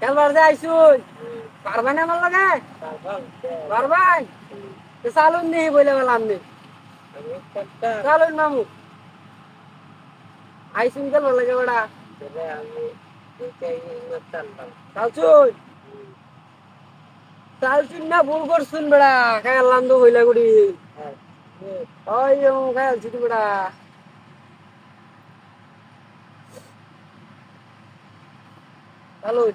খেলবার যে আইসুন। পারবেন আমার লাগে? পারবেন? চালুন নি বলে বললাম নি। চালুন মামু। আইসুন খেলবার লাগে ওটা চালছুন চালছুন না, ভুল করছুন বেড়া। খেয়ালাম তো হইলা গুড়ি। ওই খেয়ালছি তো বেড়া। চালুন।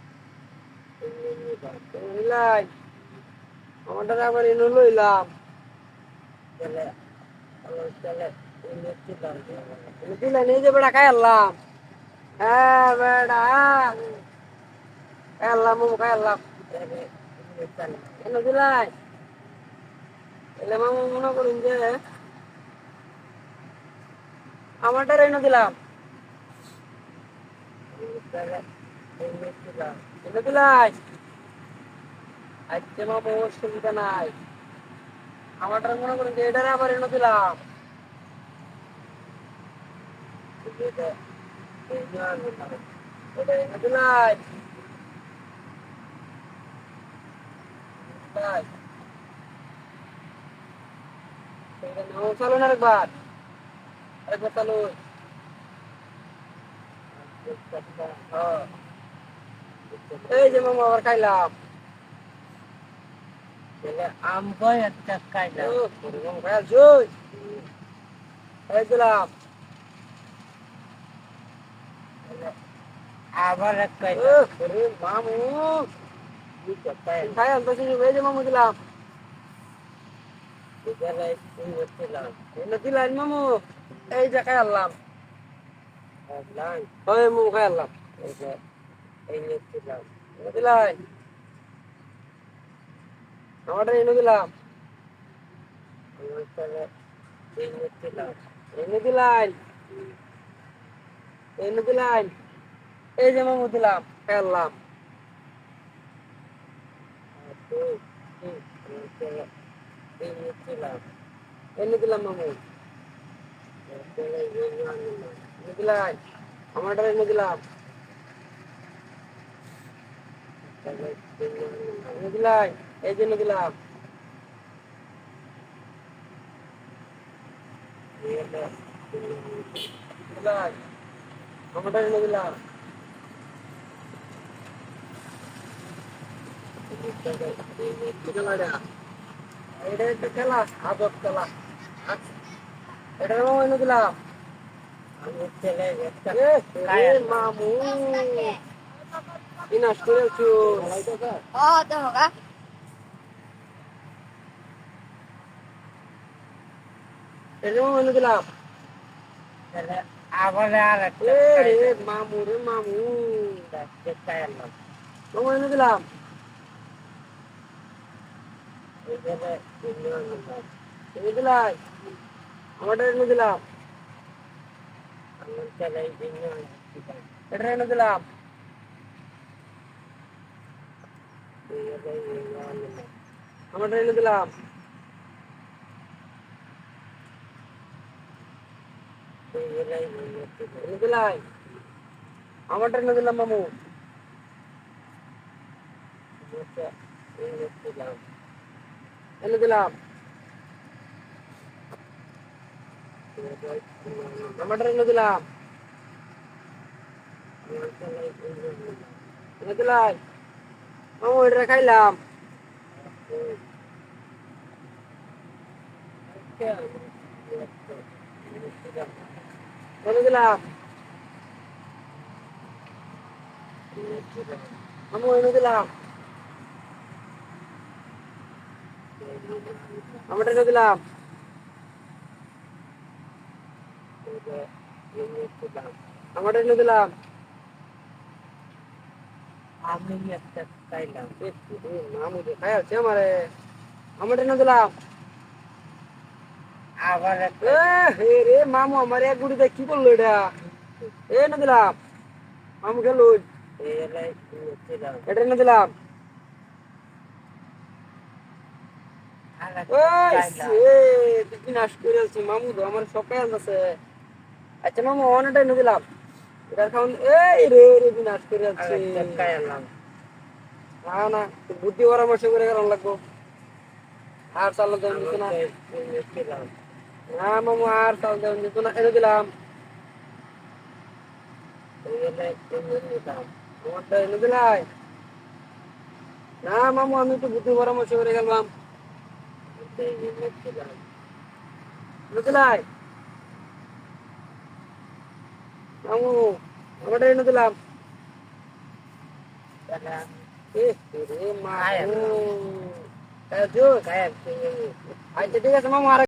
আমারটা আবার এনে লইলাম দিলাই নিয়ে যে বেড়া খাই আনলাম হ্যাঁ বেড়া খাই আনলাম মামু খাই আনলাম এনে দিলাই এলে মামু মনে করুন যে আমারটা এনে দিলাম এনে দিলাই? আজকে মামু নাই। আমারটা মনে করুন যে এটারে আবার এনে দিলাম। এনে একবার আরেকবার। চালু। হ্যাঁ। এই যে মামা আবার খাইলাম। আম কয় একটা মামা খাইল শুই এই দিলাম। আবার এক ওরে মামু। খাই আনতো এই যে মামু দিলাম। এনে মামু। এই যে খাই আনলাম। ওই মামু খাই আনলাম। এনে দিলাই আমারটা এনে দিলাম এনে দিলাই এনে দিলাই এই যে মামু দিলাম আনলাম এনে দিলাম মামু। এনে দিলাই আমারটা এনে দিলাম এনে দিলাই এই যে এনে দিলাম দিলাই আমারটা এনে দিলাম খেলাটা এটা একটা খেলা আদর খেলা এটা মামু এনে দিলাম এ, এ, মামু কি নষ্ট করেছ Oh, tuh kak. এটা মামু এনে দিলাম আবার আর একটা এ রে কায়দা মামু রে মামু। খাইলাম মামু এনে দিলাম এনে দিলাই আমারটা এনে দিলাম। এটা এনে দিলাম। আমারটা এনে দিলাম। এনে দিলাই। আমারটা এনে দিলাম, মামু। এনে দিলাম। আমারটা এনে দিলাম। এনে দিলাই। মামু এটা খাইলাম এনে দিলাম মামু এনে দিলাম আমারটা এনে দিলাম আমারটা এনে দিলাম আমি একটা খাইলাম মামু যে খাই আছে আমারে। আমার এনে দিলাম। আবার এ হে রে মামু আমার এক গুড়িতে কি বলল এটা? এ এনে দিলাম। মামু খেলো। এটা দিলাম। বিনাশ করে মামু তো আমার সকাল আছে। আচ্ছা মামু অনেকটা এনে দিলাম। এটা খাওন এই রে রে বিনাশ করে আর আছিস একটা খাইলাম না না বুদ্ধি পরামর্শ করে কারণ লাগবো। আর চাল দেন দিত না। না মামু আর চাল দেন দিত না এনে দিলাম। এনে দিলাই। না মামু আমি তো বুদ্ধি পরামর্শ করে গেলাম। দিলাই। মামু আমারটা এনে দিলাম। আচ্ছা ঠিক আছে মামু আর